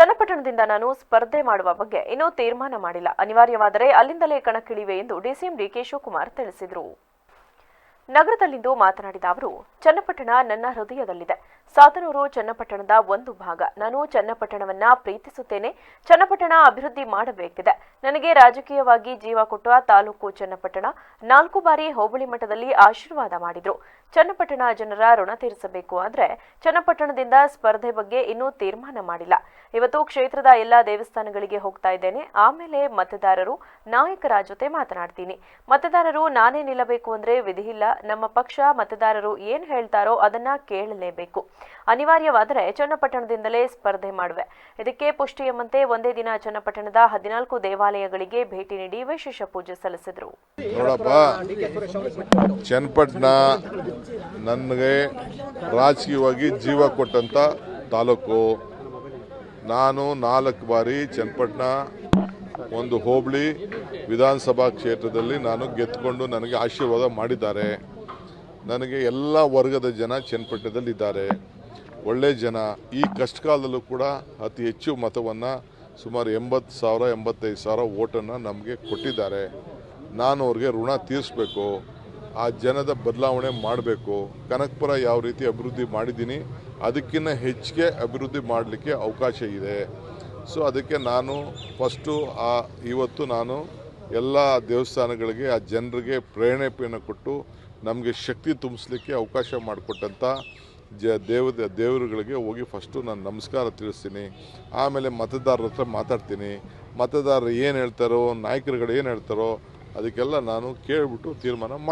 ಚನ್ನಪಟ್ಟಣದಿಂದ ನಾನು ಸ್ಪರ್ಧೆ ಮಾಡುವ ಬಗ್ಗೆ ಇನ್ನೂ ತೀರ್ಮಾನ ಮಾಡಿಲ್ಲ. ಅನಿವಾರ್ಯವಾದರೆ ಅಲ್ಲಿಂದಲೇ ಕಣಕ್ಕಿಳಿವೆ ಎಂದು ಡಿಸಿಎಂ ಡಿಕೆ ಶಿವಕುಮಾರ್ ತಿಳಿಸಿದರು. ನಗರದಲ್ಲಿಂದು ಮಾತನಾಡಿದ ಅವರು, ಚನ್ನಪಟ್ಟಣ ನನ್ನ ಹೃದಯದಲ್ಲಿದೆ. ಸಾತನೂರು ಚನ್ನಪಟ್ಟಣದ ಒಂದು ಭಾಗ. ನಾನು ಚನ್ನಪಟ್ಟಣವನ್ನ ಪ್ರೀತಿಸುತ್ತೇನೆ. ಚನ್ನಪಟ್ಟಣ ಅಭಿವೃದ್ಧಿ ಮಾಡಬೇಕಿದೆ. ನನಗೆ ರಾಜಕೀಯವಾಗಿ ಜೀವ ಕೊಟ್ಟ ತಾಲೂಕು ಚನ್ನಪಟ್ಟಣ. ನಾಲ್ಕು ಬಾರಿ ಹೋಬಳಿ ಮಟ್ಟದಲ್ಲಿ ಆಶೀರ್ವಾದ ಮಾಡಿದ್ರು. ಚನ್ನಪಟ್ಟಣ ಜನರ ಋಣ ತೀರಿಸಬೇಕು ಆದರೆ ಚನ್ನಪಟ್ಟಣದಿಂದ ಸ್ಪರ್ಧೆ ಬಗ್ಗೆ ಇನ್ನೂ ತೀರ್ಮಾನ ಮಾಡಿಲ್ಲ. ಇವತ್ತು ಕ್ಷೇತ್ರದ ಎಲ್ಲಾ ದೇವಸ್ಥಾನಗಳಿಗೆ ಹೋಗ್ತಾ ಇದ್ದೇನೆ. ಆಮೇಲೆ ಮತದಾರರು ನಾಯಕರ ಜೊತೆ ಮಾತನಾಡ್ತೀನಿ. ಮತದಾರರು ನಾನೇ ನಿಲ್ಲಬೇಕು ಅಂದ್ರೆ ವಿಧಿ ಇಲ್ಲ. ನಮ್ಮ ಪಕ್ಷ ಮತದಾರರು ಏನ್ ಹೇಳ್ತಾರೋ ಅದನ್ನ ಕೇಳಲೇಬೇಕು. ಅನಿವಾರ್ಯವಾದರೆ ಚನ್ನಪಟ್ಟಣದಿಂದಲೇ ಸ್ಪರ್ಧೆ ಮಾಡುವೆ. ಇದಕ್ಕೆ ಪುಷ್ಟಿ ಒಂದೇ ದಿನ ಚನ್ನಪಟ್ಟಣದ ಹದಿನಾಲ್ಕು ದೇವಾಲಯಗಳಿಗೆ ಭೇಟಿ ನೀಡಿ ವಿಶೇಷ ಪೂಜೆ ಸಲ್ಲಿಸಿದರು. ಚನ್ನಪಟ್ಟಣ ನನಗೆ ರಾಜಕೀಯವಾಗಿ ಜೀವ ಕೊಟ್ಟಂತ ತಾಲೂಕು. ನಾನು ನಾಲ್ಕು ಬಾರಿ ಚನ್ನಪಟ್ಟಣ ಒಂದು ಹೋಬಳಿ ವಿಧಾನಸಭಾ ಕ್ಷೇತ್ರದಲ್ಲಿ ನಾನು ಗೆದ್ದುಕೊಂಡು ನನಗೆ ಆಶೀರ್ವಾದ ಮಾಡಿದ್ದಾರೆ. ನನಗೆ ಎಲ್ಲ ವರ್ಗದ ಜನ ಚನ್ನಪಟ್ಟಣದಲ್ಲಿದ್ದಾರೆ. ಒಳ್ಳೆ ಜನ. ಈ ಕಷ್ಟ ಕಾಲದಲ್ಲೂ ಕೂಡ ಅತಿ ಹೆಚ್ಚು ಮತವನ್ನು ಸುಮಾರು ಎಂಬತ್ತು ಸಾವಿರ, ಎಂಬತ್ತೈದು ಸಾವಿರ ಓಟನ್ನು ನಮಗೆ ಕೊಟ್ಟಿದ್ದಾರೆ. ನಾನು ಅವ್ರಿಗೆ ಋಣ ತೀರಿಸ್ಬೇಕು. ಆ ಜನದ ಬದಲಾವಣೆ ಮಾಡಬೇಕು. ಕನಕಪುರ ಯಾವ ರೀತಿ ಅಭಿವೃದ್ಧಿ ಮಾಡಿದ್ದೀನಿ ಅದಕ್ಕಿಂತ ಹೆಚ್ಚಿಗೆ ಅಭಿವೃದ್ಧಿ ಮಾಡಲಿಕ್ಕೆ ಅವಕಾಶ ಇದೆ. ಸೊ ಅದಕ್ಕೆ ನಾನು ಫಸ್ಟು ಆ ಇವತ್ತು ನಾನು ಎಲ್ಲ ದೇವಸ್ಥಾನಗಳಿಗೆ ಆ ಜನರಿಗೆ ಪ್ರೇರಣೆಯನ್ನು ಕೊಟ್ಟು ನಮಗೆ ಶಕ್ತಿ ತುಂಬಿಸ್ಲಿಕ್ಕೆ ಅವಕಾಶ ಮಾಡಿಕೊಟ್ಟಂಥ ಜ ದೇವ, ದೇವರುಗಳಿಗೆ ಹೋಗಿ ಫಸ್ಟು ನಾನು ನಮಸ್ಕಾರ ತಿಳಿಸ್ತೀನಿ. ಆಮೇಲೆ ಮತದಾರರ ಹತ್ರ ಮಾತಾಡ್ತೀನಿ. ಮತದಾರರು ಏನು ಹೇಳ್ತಾರೋ, ನಾಯಕರುಗಳು ಏನು ಹೇಳ್ತಾರೋ, ಅದಕ್ಕೆಲ್ಲ ನಾನು ಕೇಳಿಬಿಟ್ಟು ತೀರ್ಮಾನ